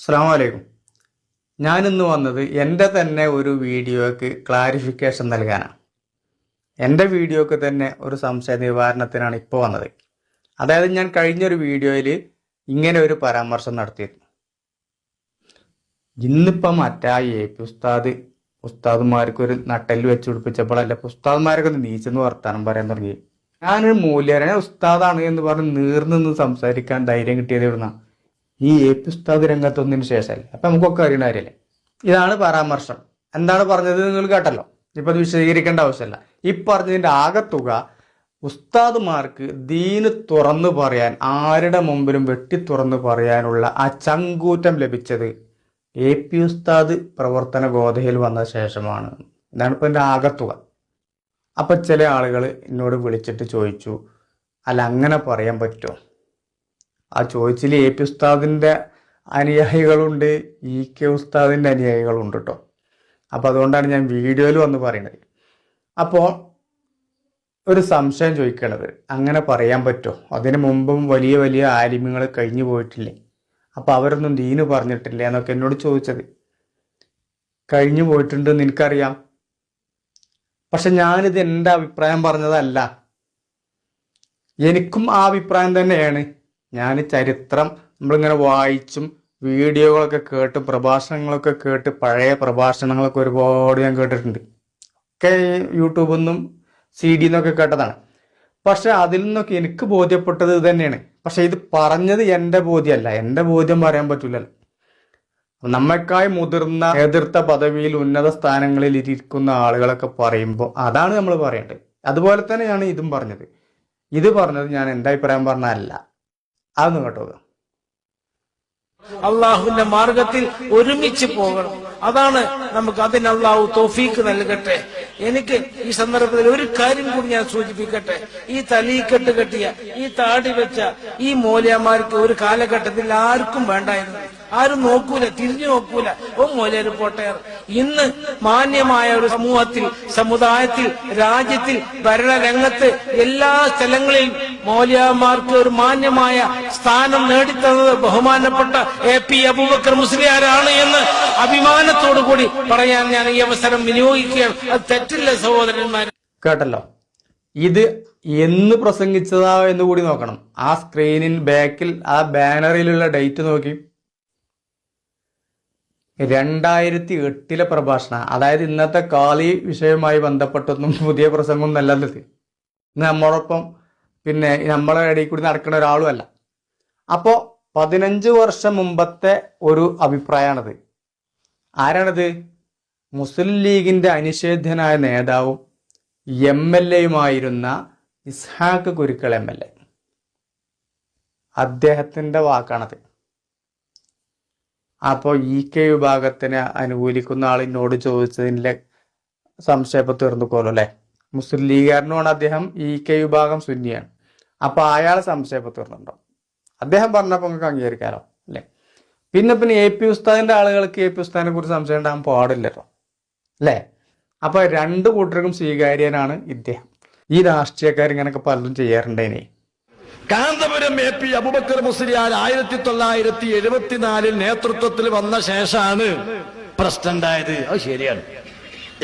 അസ്സാം വലൈക്കും ഞാനിന്ന് വന്നത് എന്റെ തന്നെ ഒരു വീഡിയോയ്ക്ക് ക്ലാരിഫിക്കേഷൻ നൽകാനാണ്. എന്റെ വീഡിയോക്ക് തന്നെ ഒരു സംശയ നിവാരണത്തിനാണ് ഇപ്പോൾ വന്നത്. അതായത് ഞാൻ കഴിഞ്ഞൊരു വീഡിയോയിൽ ഇങ്ങനെ ഒരു പരാമർശം നടത്തിയിരുന്നു. ഇന്നിപ്പം മറ്റാ എ പി ഉസ്താദ് ഉസ്താദുമാർക്ക് ഒരു നട്ടൽ വെച്ച് പിടിപ്പിച്ചപ്പോഴല്ല ഉസ്താദുമാരൊക്കെ നീച്ചെന്ന് വർത്താനം പറയാൻ തുടങ്ങി. ഞാനൊരു മൂല്യരനെ ഉസ്താദാണ് എന്ന് പറഞ്ഞ് നീർന്ന് സംസാരിക്കാൻ ധൈര്യം കിട്ടിയത് ഇവിടുന്ന ഈ എ പി ഉസ്താദ് രംഗത്തൊന്നിന് ശേഷമല്ലേ? അപ്പൊ നമുക്കൊക്കെ അറിയണ കാര്യമല്ലേ? ഇതാണ് പരാമർശം. എന്താണ് പറഞ്ഞത് നിങ്ങൾ കേട്ടല്ലോ. ഇപ്പൊ അത് വിശദീകരിക്കേണ്ട ആവശ്യമില്ല. ഈ പറഞ്ഞതിന്റെ ആകത്തുക ഉസ്താദുമാർക്ക് ദീന് തുറന്നു പറയാൻ ആരുടെ മുമ്പിലും വെട്ടി തുറന്നു പറയാനുള്ള ആ ചങ്കൂറ്റം ലഭിച്ചത് എ പി ഉസ്താദ് പ്രവർത്തന ഗോതയിൽ വന്ന ശേഷമാണ്. ഇതാണ് ഇപ്പൊ എന്റെ ആകത്തുക. അപ്പൊ ചില ആളുകൾ എന്നോട് വിളിച്ചിട്ട് ചോദിച്ചു അല്ല അങ്ങനെ പറയാൻ പറ്റുമോ? ആ ചോദിച്ചിൽ എ പി ഉസ്താദിന്റെ അനുയായികളുണ്ട് ഇ കെ ഉസ്താദിന്റെ അനുയായികളുണ്ട് കേട്ടോ അപ്പോൾ അതുകൊണ്ടാണ് ഞാൻ വീഡിയോയിൽ വന്ന് പറയുന്നത് അപ്പോൾ ഒരു സംശയം ചോദിക്കണത് അങ്ങനെ പറയാൻ പറ്റുമോ അതിനു മുമ്പും വലിയ വലിയ ആലിമ്യങ്ങൾ കഴിഞ്ഞു പോയിട്ടില്ലേ? അപ്പോൾ അവരൊന്നും ദീന് പറഞ്ഞിട്ടില്ല എന്നൊക്കെ എന്നോട് ചോദിച്ചത്. കഴിഞ്ഞു പോയിട്ടുണ്ടെന്ന് എനിക്കറിയാം. പക്ഷെ ഞാനിത് എന്റെ അഭിപ്രായം പറഞ്ഞതല്ല. എനിക്കും ആ അഭിപ്രായം തന്നെയാണ്. ഞാൻ ചരിത്രം നമ്മളിങ്ങനെ വായിച്ചും വീഡിയോകളൊക്കെ കേട്ട് പ്രഭാഷണങ്ങളൊക്കെ കേട്ട് പഴയ പ്രഭാഷണങ്ങളൊക്കെ ഒരുപാട് ഞാൻ കേട്ടിട്ടുണ്ട്. ഒക്കെ യൂട്യൂബിൽ നിന്നും സി ഡി നിന്നൊക്കെ കേട്ടതാണ്. പക്ഷെ അതിൽ നിന്നൊക്കെ എനിക്ക് ബോധ്യപ്പെട്ടത് തന്നെയാണ്. പക്ഷെ ഇത് പറഞ്ഞത് എന്റെ ബോധ്യമല്ല. എന്റെ ബോധ്യം പറയാൻ പറ്റില്ലല്ലോ നമ്മൾക്കായി മുതിർന്ന എതിർത്ത പദവിയിൽ ഉന്നത സ്ഥാനങ്ങളിൽ ഇരിക്കുന്ന ആളുകളൊക്കെ പറയുമ്പോൾ അതാണ് നമ്മൾ പറയേണ്ടത്. അതുപോലെ തന്നെയാണ് ഇതും പറഞ്ഞത്. ഇത് പറഞ്ഞത് ഞാൻ എന്റെ അഭിപ്രായം പറഞ്ഞതല്ല. അതൊന്നും കേട്ടോ അള്ളാഹുവിന്റെ മാർഗത്തിൽ ഒരുമിച്ച് പോകണം. അതാണ് നമുക്ക് അതിന് അള്ളാഹു തോഫീക്ക് നൽകട്ടെ. എനിക്ക് ഈ സന്ദർഭത്തിൽ ഒരു കാര്യം കൂടി ഞാൻ സൂചിപ്പിക്കട്ടെ. ഈ തലീക്കെട്ട് കെട്ടിയ ഈ താടി വെച്ച ഈ മൂല്യന്മാർക്ക് ഒരു കാലഘട്ടത്തിൽ ആർക്കും വേണ്ടായിരുന്നു. ആരും നോക്കൂല തിരിഞ്ഞു നോക്കൂല. ഓ മൂല്യര് പോട്ടയർ ഇന്ന് മാന്യമായ ഒരു സമൂഹത്തിൽ സമുദായത്തിൽ രാജ്യത്തിൽ ഭരണരംഗത്ത് എല്ലാ സ്ഥലങ്ങളിലും മൗലിയാമാർക്ക് ഒരു മാന്യമായ സ്ഥാനം നേടിത്തന്നത് ബഹുമാനപ്പെട്ട എ പി അബൂബക്കർ മുസ്ലിയാരാണ് എന്ന് അഭിമാനത്തോടു കൂടി പറയാൻ ഞാൻ ഈ അവസരം വിനിയോഗിക്കുകയാണ്. അത് തെറ്റില്ല സഹോദരന്മാർ കേട്ടല്ലോ. ഇത് എന്ന് പ്രസംഗിച്ചതാ എന്ന് കൂടി നോക്കണം. ആ സ്ക്രീനിൽ ബാക്കിൽ ആ ബാനറിലുള്ള ഡേറ്റ് നോക്കി. രണ്ടായിരത്തി എട്ടിലെ പ്രഭാഷണ. അതായത് ഇന്നത്തെ കാളി വിഷയവുമായി ബന്ധപ്പെട്ടൊന്നും പുതിയ പ്രസംഗം നല്ലത് നമ്മളൊപ്പം പിന്നെ നമ്മളെ ഇടയിൽ കൂടി നടക്കുന്ന ഒരാളും അല്ല. അപ്പോ പതിനഞ്ച് വർഷം മുമ്പത്തെ ഒരു അഭിപ്രായമാണത് ആരാണത്? മുസ്ലിം ലീഗിന്റെ അനിഷേധ്യനായ നേതാവും എം എൽ എയുമായിരുന്ന ഇസ്ഹാഖ് കുരുക്കൾ എം എൽ എ. അദ്ദേഹത്തിന്റെ വാക്കാണത്. അപ്പോൾ ഇ കെ വിഭാഗത്തിനെ അനുകൂലിക്കുന്ന ആളിനോട് ചോദിച്ചതിന്റെ തീർന്നു പോലും അല്ലെ? മുസ്ലിം ലീഗുകാരനുമാണ് അദ്ദേഹം ഇ കെ വിഭാഗം സുന്നിയാണ്. അപ്പൊ അയാൾ സംശയപ്പെട്ടുണ്ടോ അദ്ദേഹം പറഞ്ഞപ്പോൾ നിങ്ങൾക്ക് അംഗീകരിക്കാലോ അല്ലെ? പിന്നെ പിന്നെ എ പി ഉസ്താദിന്റെ ആളുകൾക്ക് എ പി ഉസ്താദിനെ കുറിച്ച് സംശയം ഉണ്ടാകാൻ പാടില്ലല്ലോ അല്ലേ? അപ്പൊ രണ്ട് കൂട്ടർക്കും സ്വീകാര്യനാണ് ഇദ്ദേഹം. ഈ രാഷ്ട്രീയക്കാർ ഇങ്ങനെയൊക്കെ പലരും ചെയ്യാറുണ്ടേനെ കാന്തപുരം എ പി അബുബക്കർ മുസ്ലിയാർ ആയിരത്തി തൊള്ളായിരത്തി എഴുപത്തിനാലിൽ നേതൃത്വത്തിൽ വന്ന ശേഷമാണ് പ്രസിഡന്റ് ആയത് അത് ശരിയാണ്.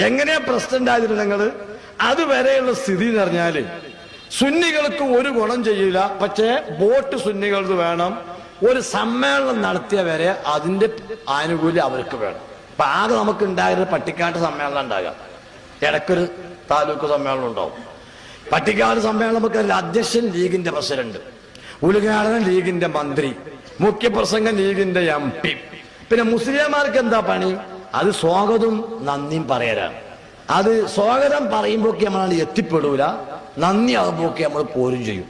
എങ്ങനെയാ പ്രസിഡന്റ് ആയിരുന്നു നിങ്ങൾ? അതുവരെയുള്ള സ്ഥിതി എന്ന് പറഞ്ഞാൽ സുന്നികൾക്ക് ഒരു ഗുണം ചെയ്യില്ല പക്ഷേ വോട്ട് സുന്നികൾക്ക് വേണം. ഒരു സമ്മേളനം നടത്തിയ വരെ അതിന്റെ ആനുകൂല്യം അവർക്ക് വേണം. അപ്പൊ ആകെ നമുക്ക് ഉണ്ടായിരുന്ന പട്ടിക്കാട്ട് സമ്മേളനം ഉണ്ടാകാം. ഇടയ്ക്കൊരു താലൂക്ക് സമ്മേളനം ഉണ്ടാവും. പട്ടിക്കാട് സമ്മേളനം നമുക്ക് അധ്യക്ഷൻ ലീഗിന്റെ പ്രസിഡന്റ് ഉദ്ഘാടനം ലീഗിന്റെ മന്ത്രി മുഖ്യപ്രസംഗം ലീഗിന്റെ എം പി. പിന്നെ മുസ്ലിംമാർക്ക് എന്താ പണി? അത് സ്വാഗതവും നന്ദിയും പറയലാണ്. അത് സ്വാഗതം പറയുമ്പോഴൊക്കെ നമ്മളാണ് എത്തിപ്പെടൂല. നന്ദി ആകുമ്പോഴൊക്കെ നമ്മൾ പോരും ചെയ്യും.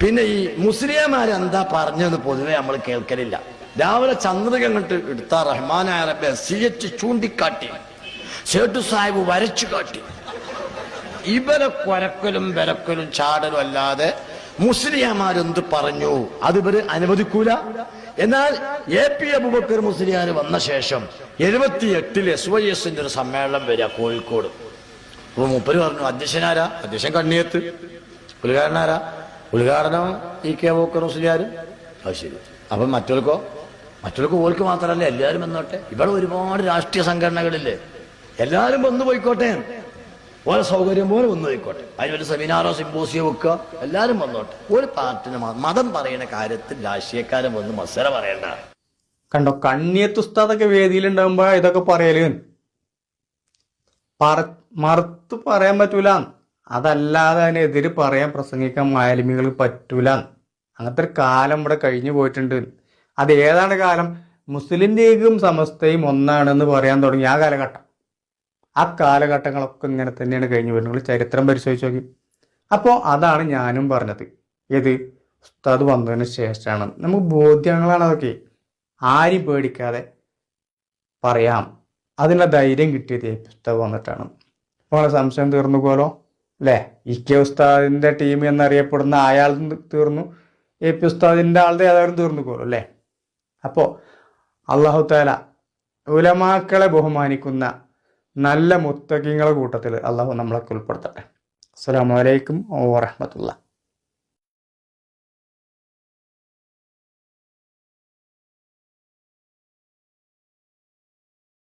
പിന്നെ ഈ മുസ്ലിംമാരെന്താ പറഞ്ഞതെന്ന് പൊതുവെ നമ്മൾ കേൾക്കലില്ല. രാവിലെ ചന്ദ്രിക കണ്ടിട്ട് എടുത്ത റഹ്മാനായ റബ്ബെ സി എച്ച് ചൂണ്ടിക്കാട്ടി. സേട്ടു സാഹിബ് വരച്ചു കാട്ടി. ഇവരെ കൊരക്കലും വിരക്കലും ചാടലും അല്ലാതെ മുസ്ലിയാമാരെന്ത് പറഞ്ഞു? അത് ഇവർ അനുവദിക്കൂല. എന്നാൽ എ പി അബുബക്കർ മുസ്ലിയാർ വന്ന ശേഷം എഴുപത്തി എട്ടിൽ എസ് വൈ എസിന്റെ ഒരു സമ്മേളനം വരിക കോഴിക്കോട്. അപ്പൊ മൂപ്പര് പറഞ്ഞു അധ്യക്ഷനാരാ? അധ്യക്ഷൻ കണ്ണിയത്ത്. ഉദ്ഘാടനാരാ ഉദ്ഘാടനം ഇ കെ ബോക്കർ മുസ്ലിയാർ അത് ശരി. അപ്പൊ മറ്റവർക്കോ മറ്റുള്ള ഓർക്ക് മാത്രമല്ല എല്ലാവരും വന്നോട്ടെ. ഇവിടെ ഒരുപാട് രാഷ്ട്രീയ സംഘടനകളില്ലേ. എല്ലാവരും വന്നു പോയിക്കോട്ടെ. ഓരോ സൗകര്യം പോലെ വന്നു പോയിക്കോട്ടെ. അതിന് ഒരു സെമിനാറോ സിമ്പോസിയോ വെക്കുക. എല്ലാവരും വന്നോട്ടെ. ഒരു പാർട്ടിന് മതം പറയുന്ന കാര്യത്തിൽ രാഷ്ട്രീയക്കാരൻ വന്ന് മത്സരം പറയണ്ട. കണ്ടോ കണ്ണിയത്ത് ഉസ്താദൊക്കെ വേദിയിലുണ്ടാകുമ്പോ ഇതൊക്കെ പറയൽ. പറ മറുത്ത് പറയാൻ പറ്റൂല. അതല്ലാതെ അതിനെതിരെ പറയാൻ പ്രസംഗിക്കാൻ മാലിമികൾ പറ്റൂല. അങ്ങനത്തെ ഒരു കാലം ഇവിടെ കഴിഞ്ഞു പോയിട്ടുണ്ട്. അത് ഏതാണ് കാലം? മുസ്ലിം ലീഗും സമസ്തയും ഒന്നാണെന്ന് പറയാൻ തുടങ്ങി ആ കാലഘട്ടം. ആ കാലഘട്ടങ്ങളൊക്കെ ഇങ്ങനെ തന്നെയാണ് കഴിഞ്ഞു വരുന്നത് ചരിത്രം പരിശോധിച്ച് നോക്കി. അപ്പോൾ അതാണ് ഞാനും പറഞ്ഞത്. ഏത്? ഉസ്താദ് വന്നതിന് ശേഷമാണ്. നമുക്ക് ബോധ്യങ്ങളാണ് അതൊക്കെ. ആരും പേടിക്കാതെ പറയാം. അതിനുള്ള ധൈര്യം കിട്ടിയത് പുസ്തകം വന്നിട്ടാണ്. നമ്മളെ സംശയം തീർന്നു പോലോ? അല്ലേ? ഇ കെ ഉസ്താദിന്റെ ടീം എന്നറിയപ്പെടുന്ന അയാൾ തീർന്നു? എ പി ഉസ്താദിന്റെ ആളുടെ ഏതായാലും തീർന്നു പോലും അല്ലേ? അപ്പോൾ അള്ളാഹു താല ഉലമാക്കളെ ബഹുമാനിക്കുന്ന നല്ല മുത്തക്കിങ്ങളെ കൂട്ടത്തിൽ അള്ളാഹു നമ്മളൊക്കെ ഉൾപ്പെടുത്തട്ടെ. അസ്സാം വലൈക്കും വറഹമത്തുള്ള.